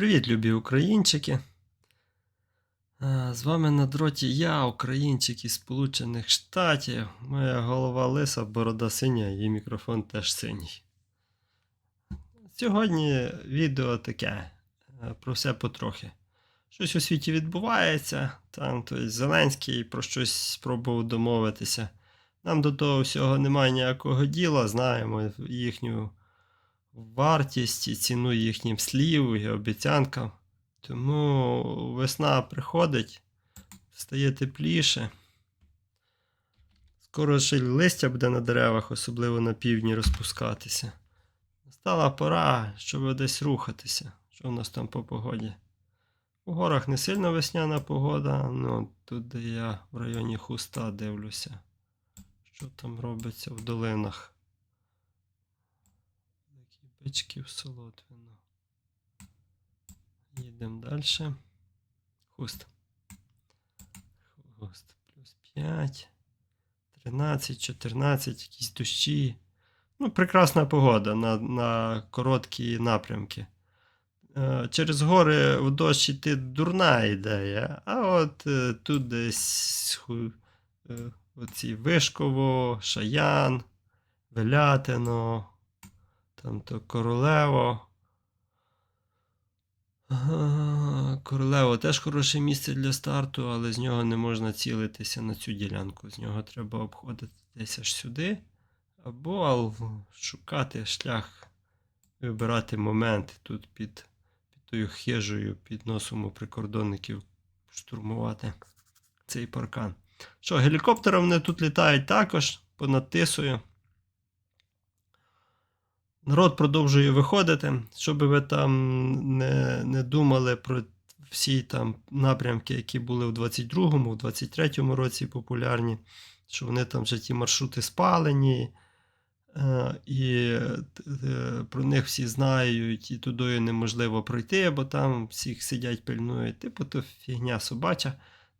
Привіт, любі українчики. Е, З вами на дроті я, українчик із Сполучених Штатів. Моя голова лиса, борода синя і мікрофон теж синій. Сьогодні відео таке е, про все потрохи. Щось у світі відбувається, там тобто, Зеленський про щось спробував домовитися. Нам до того всього немає ніякого діла, знаємо їхню вартість і ціну їхнім слів і обіцянкам. Тому весна приходить, стає тепліше. Скоро ще листя буде на деревах, особливо на півдні, розпускатися. Настала пора, щоб десь рухатися. Що в нас там по погоді? У горах не сильно весняна погода, ну тут, де я в районі хуста дивлюся, що там робиться в долинах. Такі бички в. Їдемо далі. Хуст. Хуст. Плюс 5. 13, 14, якісь дощі. Ну, прекрасна погода на, на короткі напрямки. Е, Через гори в дощ іти дурна ідея, а от е, тут десь е, оці Вишково, Шаян, Велятино, там то Королево. Королево теж хороше місце для старту, але з нього не можна цілитися на цю ділянку. З нього треба обходити десь аж сюди. Або шукати шлях, вибирати моменти тут під, під тою хижею, під носом у прикордонників штурмувати цей паркан. Що, гелікоптером вони тут літають також понад тисою. Народ продовжує виходити, щоб ви там не, не думали про всі там напрямки, які були в 22-му, в 23-му році популярні, що вони там вже ті маршрути спалені, е, і е, про них всі знають, і туди неможливо пройти, бо там всіх сидять, пильнують. Типу, то фігня собача.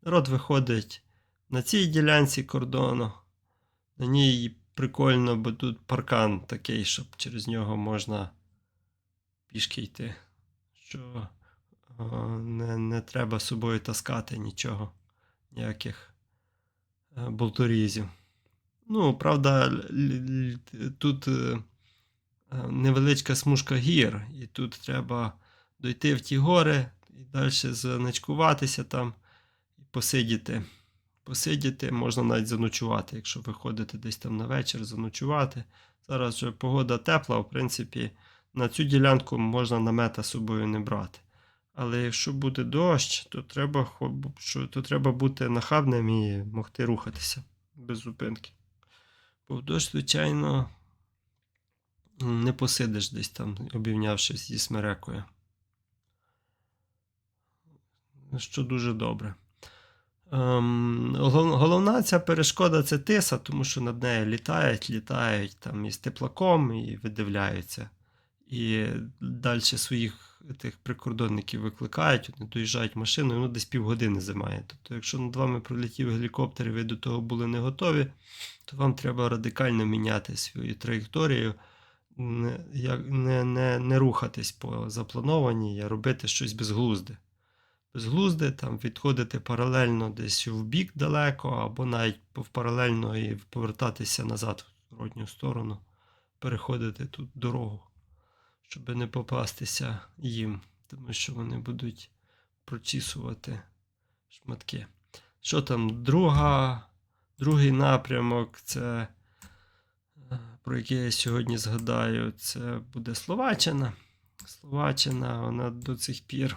Народ виходить на цій ділянці кордону. На ній прикольно, бо тут паркан такий, щоб через нього можна пішки йти. Що не, не треба з собою таскати нічого, ніяких е, болторізів. Ну, правда, тут е, е, невеличка смужка гір, і тут треба дойти в ті гори і далі заначкуватися там і посидіти посидіти, можна навіть заночувати, якщо ви ходите десь там на вечір, заночувати. Зараз вже погода тепла, в принципі, на цю ділянку можна намета з собою не брати. Але якщо буде дощ, то треба, то треба бути нахабним і могти рухатися без зупинки. Бо в дощ, звичайно, не посидиш десь там, обівнявшись зі смерекою. Що дуже добре. Ем, головна ця перешкода це тиса, тому що над нею літають, літають там із теплаком і видивляються. І далі своїх тих прикордонників викликають, вони доїжджають машиною, воно десь півгодини займає. Тобто, якщо над вами пролетів гелікоптер і ви до того були не готові, то вам треба радикально міняти свою траєкторію, не, не, не, не рухатись по запланованій, а робити щось безглузде безглузде, там відходити паралельно десь в бік далеко, або навіть паралельно і повертатися назад в зворотню сторону, переходити тут дорогу, щоб не попастися їм, тому що вони будуть прочісувати шматки. Що там, друга, другий напрямок, це е, про який я сьогодні згадаю, це буде Словаччина. Словаччина, вона до цих пір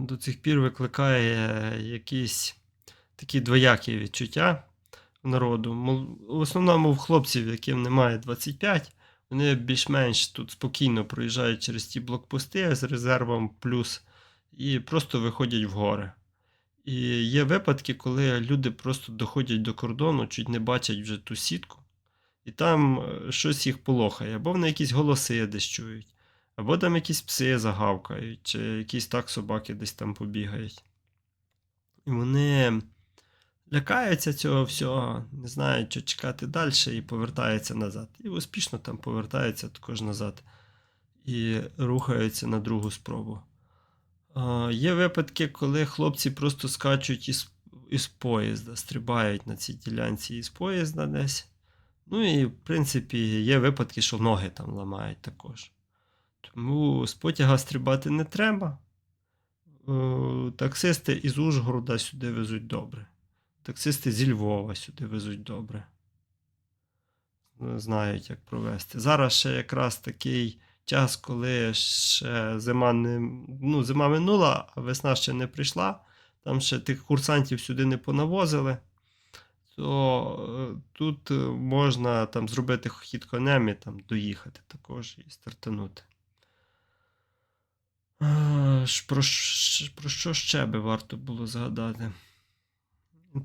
до цих пір викликає якісь такі двоякі відчуття народу. В основному в хлопців, яким немає 25, вони більш-менш тут спокійно проїжджають через ті блокпости з резервом плюс і просто виходять в гори. І є випадки, коли люди просто доходять до кордону, чуть не бачать вже ту сітку, і там е, щось їх полохає, або вони якісь голоси десь чують, або там якісь пси загавкають, чи якісь так собаки десь там побігають. І вони лякаються цього всього, не знають, що чекати далі, і повертаються назад. І успішно там повертаються також назад. і рухаються на другу спробу. Є випадки, коли хлопці просто скачуть із, із поїзда, стрибають на цій ділянці із поїзда десь. Ну і, в принципі, є випадки, що ноги там ламають також. Тому з потяга стрибати не треба. Е, Таксисти із Ужгорода сюди везуть добре. Таксисти зі Львова сюди везуть добре. Знають, як провести. Зараз ще якраз такий час, коли ще зима не, ну, зима минула, а весна ще не прийшла. Там ще тих курсантів сюди не понавозили. То е, тут е, можна там зробити хід конем і там доїхати також і стартанути. Про, про що ще би варто було згадати?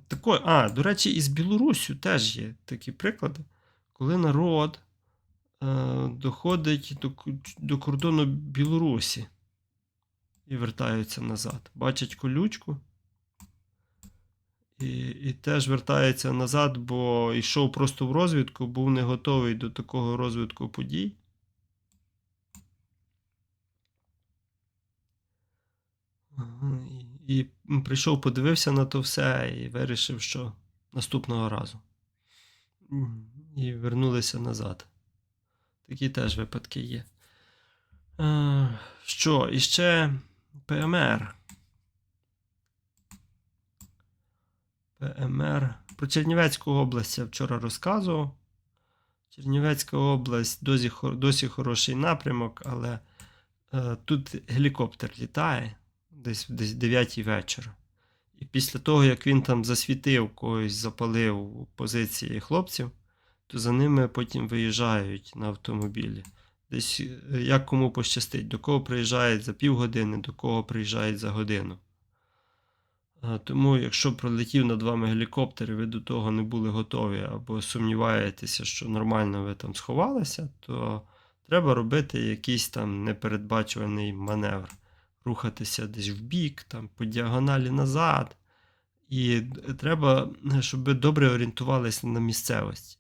Тако, а, до речі, із Білоруссю теж є такі приклади, коли народ е, доходить до, до кордону Білорусі і вертаються назад. Бачать колючку і, і теж вертається назад, бо йшов просто в розвідку, був не готовий до такого розвитку подій. І, прийшов, подивився на то все і вирішив, що наступного разу. І вернулися назад. Такі теж випадки є. Е, що, і ще ПМР. ПМР. Про Чернівецьку область я вчора розказував. Чернівецька область досі, досі хороший напрямок, але е, тут гелікоптер літає десь, десь 9 вечора. І після того, як він там засвітив когось, запалив позиції хлопців, то за ними потім виїжджають на автомобілі. Десь е, як кому пощастить, до кого приїжджають за півгодини, до кого приїжджають за годину. Тому, якщо пролетів над вами гелікоптер, і ви до того не були готові, або сумніваєтеся, що нормально ви там сховалися, то треба робити якийсь там непередбачуваний маневр. Рухатися десь в бік, там, по діагоналі назад. І треба, щоб ви добре орієнтувалися на місцевості,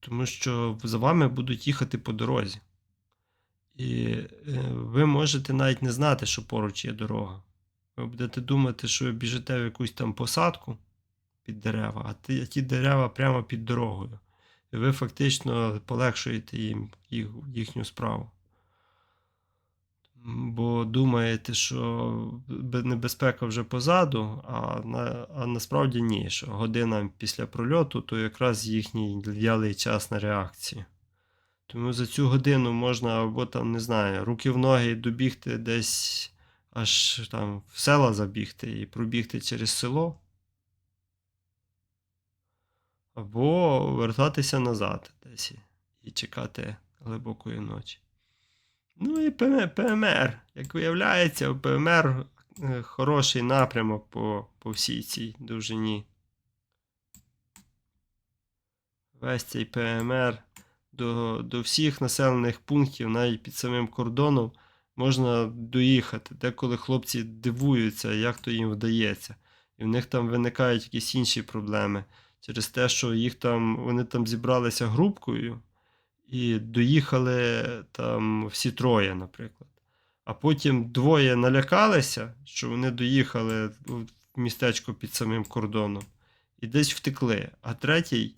тому що за вами будуть їхати по дорозі. І е, ви можете навіть не знати, що поруч є дорога. Ви будете думати, що ви біжите в якусь там посадку під дерева, а ті, ті дерева прямо під дорогою. І ви фактично полегшуєте їм їх, їхню справу. Бо думаєте, що небезпека вже позаду, а, на, а насправді ні, що година після прольоту то якраз їхній в'ялий час на реакцію. Тому за цю годину можна або там, не знаю, руки в ноги добігти десь аж там в села забігти і пробігти через село, або вертатися назад десь і чекати глибокої ночі. Ну і ПМР. Як виявляється, у ПМР е, хороший напрямок по, по всій цій довжині. Весь цей ПМР до, до всіх населених пунктів, навіть під самим кордоном, можна доїхати. Деколи хлопці дивуються, як то їм вдається. І в них там виникають якісь інші проблеми. Через те, що їх там, вони там зібралися групкою і доїхали там всі троє, наприклад. А потім двоє налякалися, що вони доїхали в містечко під самим кордоном і десь втекли. А третій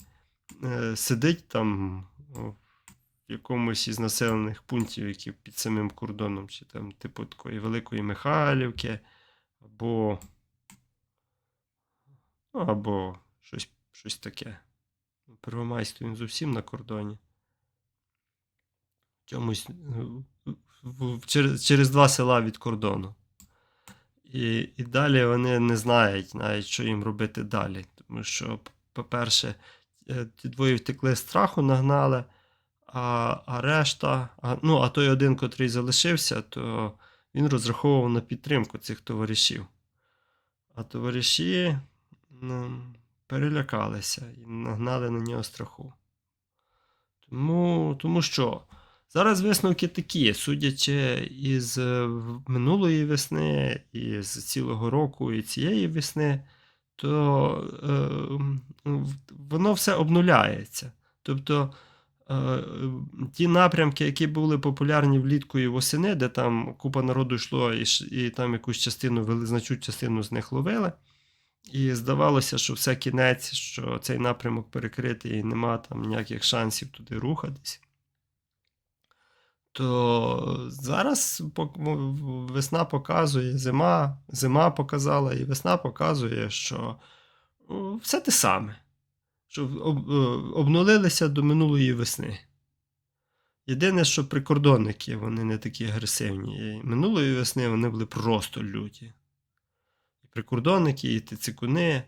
е, сидить там в якомусь із населених пунктів, які під самим кордоном, чи там, типу такої Великої Михайлівки, або, ну, або щось, щось таке. Первомайськ він зовсім на кордоні. Чомусь е, через, через два села від кордону. І, і далі вони не знають навіть, що їм робити далі. Тому що, по-перше, е, ті двоє втекли страху, нагнали, а, а решта, а, ну, а той один, котрий залишився, то він розраховував на підтримку цих товаришів. А товариші ну, перелякалися і нагнали на нього страху. Тому, тому що зараз висновки такі, судячи із е, минулої весни, і з цілого року, і цієї весни, то е, воно все обнуляється. Тобто е, ті напрямки, які були популярні влітку і восени, де там купа народу йшло, і, і там якусь частину, значну частину з них ловили. І здавалося, що все кінець, що цей напрямок перекритий і нема там ніяких шансів туди рухатись. То зараз весна показує, зима, зима показала, і весна показує, що все те саме. Що е, обнулилися до минулої весни. Єдине, що прикордонники вони не такі агресивні. І минулої весни вони були просто люті. І прикордонники, і тицикуни.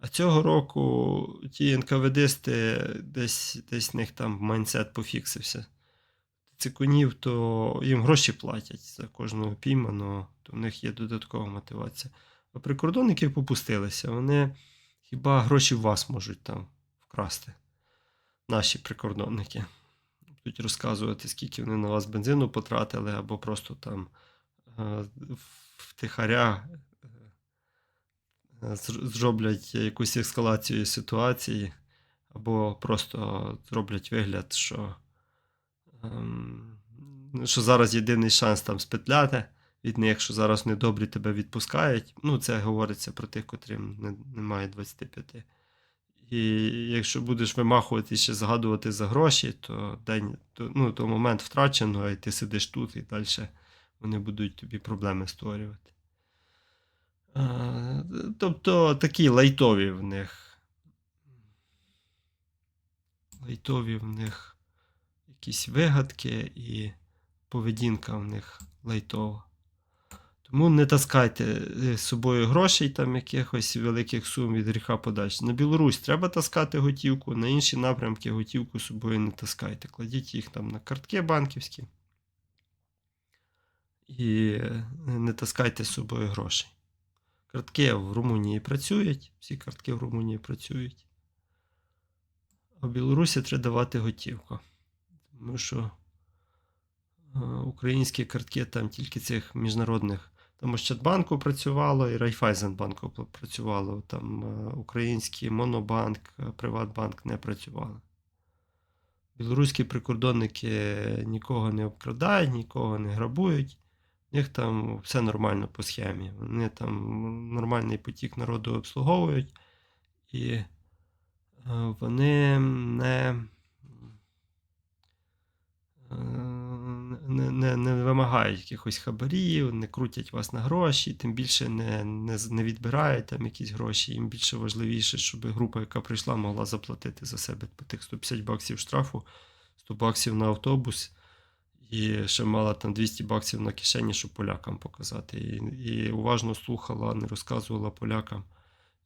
А цього року ті НКВДсти десь, десь в них там майнсет пофіксився. Цикунів, то їм гроші платять за кожного пійманого, то в них є додаткова мотивація. А прикордонники попустилися. Вони хіба гроші в вас можуть там вкрасти, наші прикордонники. Будуть розказувати, скільки вони на вас бензину потратили, або просто там е, втихаря е, зроблять якусь ескалацію ситуації, або просто зроблять вигляд, що, що зараз єдиний шанс там спетляти від них, що зараз вони добрі тебе відпускають. Ну, це говориться про тих, котрим немає 25. І якщо будеш вимахувати ще згадувати за гроші, то день, то, ну, то момент втрачено, і ти сидиш тут, і далі вони будуть тобі проблеми створювати. А, тобто такі лайтові в них. Лайтові в них якісь вигадки і поведінка в них лайтова. Тому не таскайте е, з собою грошей, там якихось великих сум від гріха подальше. На Білорусь треба таскати готівку, на інші напрямки готівку з собою не таскайте. Кладіть їх там на картки банківські. І е, не таскайте з собою грошей. Картки в Румунії працюють, всі картки в Румунії працюють. А в Білорусі треба давати готівку. Тому що е, українські картки там тільки цих міжнародних. Там Ощадбанку працювало і Райфайзенбанку працювало. Там е, український Монобанк, е, Приватбанк не працювали. Білоруські прикордонники нікого не обкрадають, нікого не грабують. У них там все нормально по схемі. Вони там нормальний потік народу обслуговують, і вони не, е, не, не, не вимагають якихось хабарів, не крутять вас на гроші, тим більше не, не, не відбирають там якісь гроші. Їм більше важливіше, щоб група, яка прийшла, могла заплатити за себе по тих 150 баксів штрафу, 100 баксів на автобус. І ще мала там 200 баксів на кишені, щоб полякам показати. І, і уважно слухала, не розказувала полякам,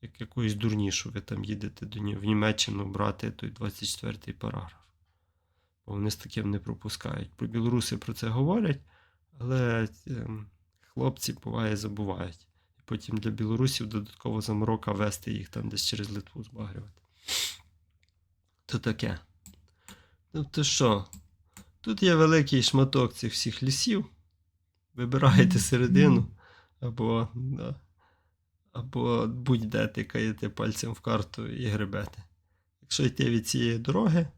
як якоюсь дурнішу ви там їдете до в Німеччину брати той 24-й параграф. Бо вони з таким не пропускають. Про білоруси про це говорять, але ем, хлопці буває забувають. І потім для білорусів додатково заморока вести їх там десь через Литву збагрювати. То таке. Тобто що? Тут є великий шматок цих всіх лісів. Вибираєте середину, або, да, або будь-де тикаєте пальцем в карту і гребете. Якщо йти від цієї дороги,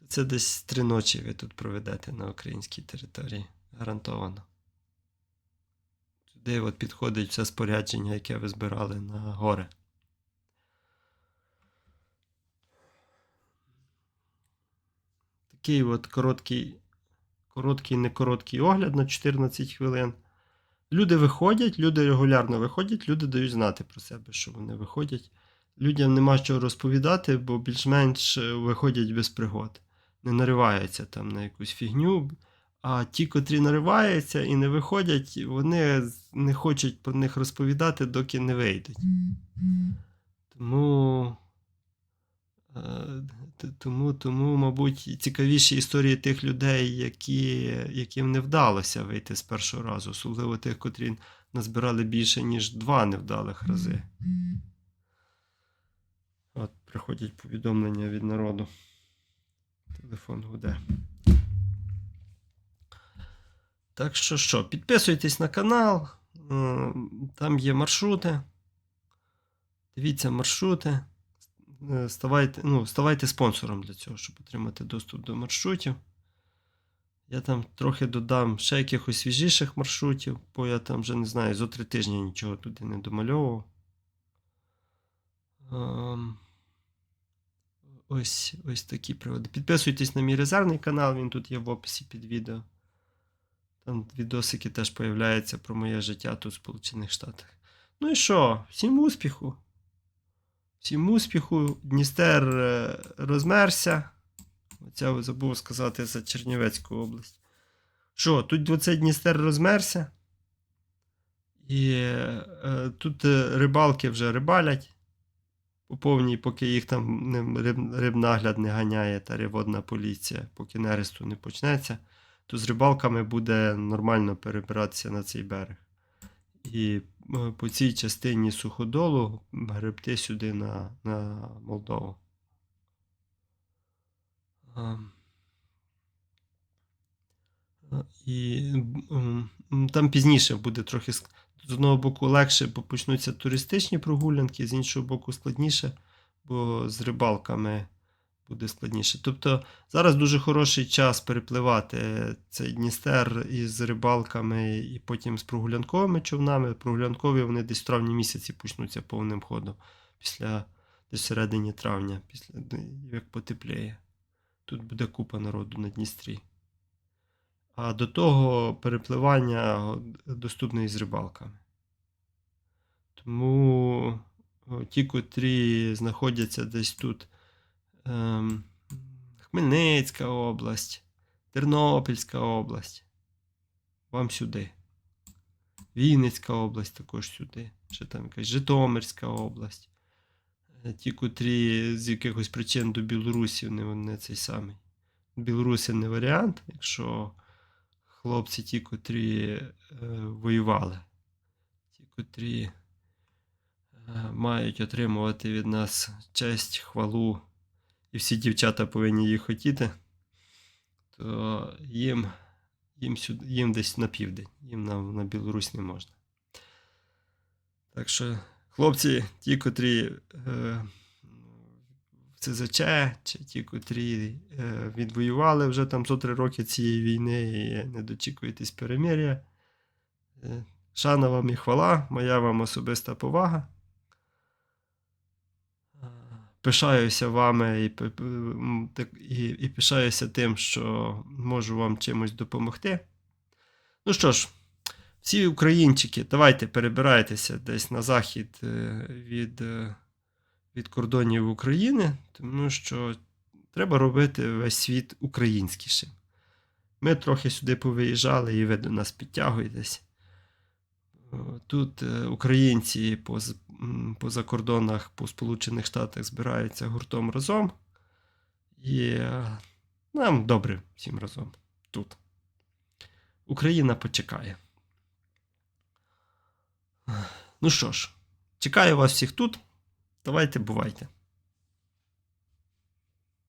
то це десь три ночі ви тут проведете на українській території. Гарантовано. Туди от підходить все спорядження, яке ви збирали на гори. Такий от короткий, короткий, не короткий огляд на 14 хвилин. Люди виходять, люди регулярно виходять, люди дають знати про себе, що вони виходять. Людям нема що розповідати, бо більш-менш е, виходять без пригод. Не нариваються там на якусь фігню. А ті, котрі нариваються і не виходять, вони не хочуть про них розповідати, доки не вийдуть. Тому, е, тому, тому, мабуть, цікавіші історії тих людей, які, яким не вдалося вийти з першого разу, особливо тих, котрі назбирали більше, ніж два невдалих рази. От приходять повідомлення від народу. Телефон гуде. Так що що, підписуйтесь на канал. е, Там є маршрути. Дивіться маршрути. е, ставайте, ну, ставайте спонсором для цього, щоб отримати доступ до маршрутів. Я там трохи додам ще якихось свіжіших маршрутів, бо я там вже не знаю, зо три тижні нічого туди не домальовував. Ем, Ось, ось такі приводи. Підписуйтесь на мій резервний канал, він тут є в описі під відео. Там відосики теж появляються про моє життя тут в Сполучених Штатах. Ну і що? Всім успіху! Всім успіху! Дністер е, розмерся. Оця забув сказати за Чернівецьку область. Що, тут оцей Дністер розмерся. І е, тут е, рибалки вже рибалять по повній, поки їх там риб, рибнагляд не ганяє та рибодна поліція, поки нересту не почнеться, то з рибалками буде нормально перебиратися на цей берег. І е, по цій частині суходолу гребти сюди на, на Молдову. А, а, І там пізніше буде трохи з одного боку легше, бо почнуться туристичні прогулянки, з іншого боку складніше, бо з рибалками буде складніше. Тобто зараз дуже хороший час перепливати цей Дністер із рибалками і потім з прогулянковими човнами. Прогулянкові вони десь в травні місяці почнуться повним ходом після десь середині травня, після як потепліє. Тут буде купа народу на Дністрі. А до того перепливання доступне із рибалками. Тому ті, котрі знаходяться десь тут, Хмельницька область, Тернопільська область, вам сюди. Вінницька область також сюди. Ще там якась Житомирська область. Е, Ті, котрі з якихось причин до Білорусі не, не цей самий. Білорусі не варіант, якщо хлопці, ті, котрі е, воювали, ті, котрі е, мають отримувати від нас честь, хвалу, і всі дівчата повинні їх хотіти, то їм, їм, сюди, їм десь на південь, їм на, на Білорусь не можна. Так що, хлопці, ті, котрі е, в ЦЗЧ, чи ті, котрі е, відвоювали вже там зо три роки цієї війни і не дочікуєтесь перемир'я. Е, шана вам і хвала, моя вам особиста повага. Пишаюся вами і, і, і пишаюся тим, що можу вам чимось допомогти. Ну що ж, всі українчики, давайте перебирайтеся десь на захід е, від, е, від кордонів України, тому що треба робити весь світ українськішим. Ми трохи сюди повиїжджали, і ви до нас підтягуєтесь. Тут е, українці по, по закордонах, по Сполучених Штатах збираються гуртом разом. І е, нам добре всім разом тут. Україна почекає. Ну що ж, чекаю вас всіх тут. Давайте бувайте.